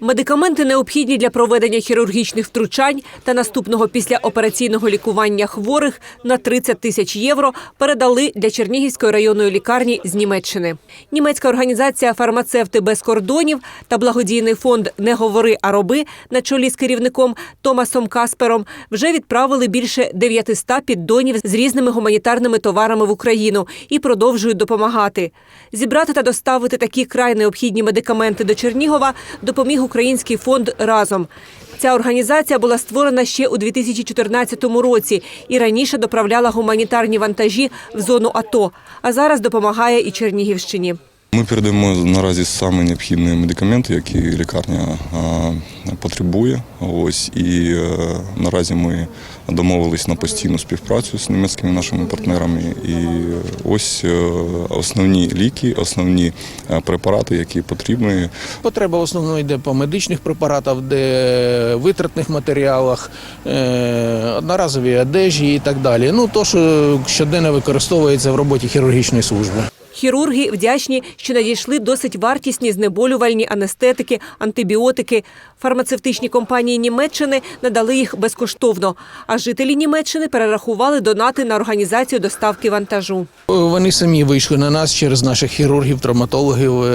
Медикаменти необхідні для проведення хірургічних втручань та наступного післяопераційного лікування хворих на 30 тисяч євро передали для Чернігівської районної лікарні з Німеччини. Німецька організація Фармацевти без кордонів та благодійний фонд Не говори, а роби на чолі з керівником Томасом Каспером вже відправили більше 900 піддонів з різними гуманітарними товарами в Україну і продовжують допомагати. Зібрати та доставити такі край необхідні медикаменти до Чернігова допоміг український фонд разом. Ця організація була створена ще у 2014 році і раніше доправляла гуманітарні вантажі в зону АТО, а зараз допомагає і Чернігівщині. Ми передаємо наразі саме необхідні медикаменти, які лікарня потребує. Ось і е, наразі ми домовились на постійну співпрацю з німецькими нашими партнерами. І ось е, основні ліки, основні е, препарати, які потрібні. Потреба в основному йде по медичних препаратах, де витратних матеріалах, е, одноразовій одежі і так далі. Ну то, що щоденно використовується в роботі хірургічної служби. Хірурги вдячні, що надійшли досить вартісні знеболювальні анестетики, антибіотики. Фармацевтичні компанії Німеччини надали їх безкоштовно. А жителі Німеччини перерахували донати на організацію доставки вантажу. Вони самі вийшли на нас через наших хірургів, травматологів, е,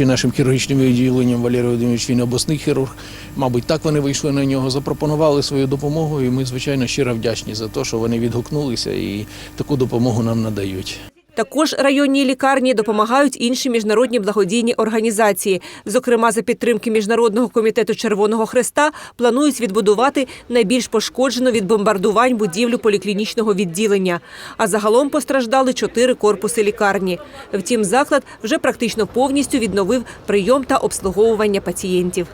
е, нашим хірургічним відділенням Валерій Володимирович, він обласний хірург. Мабуть, так вони вийшли на нього, запропонували свою допомогу, і ми, звичайно, щиро вдячні за те, що вони відгукнулися і таку допомогу нам надають. Також районні лікарні допомагають інші міжнародні благодійні організації. Зокрема, за підтримки Міжнародного комітету Червоного Хреста планують відбудувати найбільш пошкоджену від бомбардувань будівлю поліклінічного відділення. А загалом постраждали чотири корпуси лікарні. Втім, заклад вже практично повністю відновив прийом та обслуговування пацієнтів.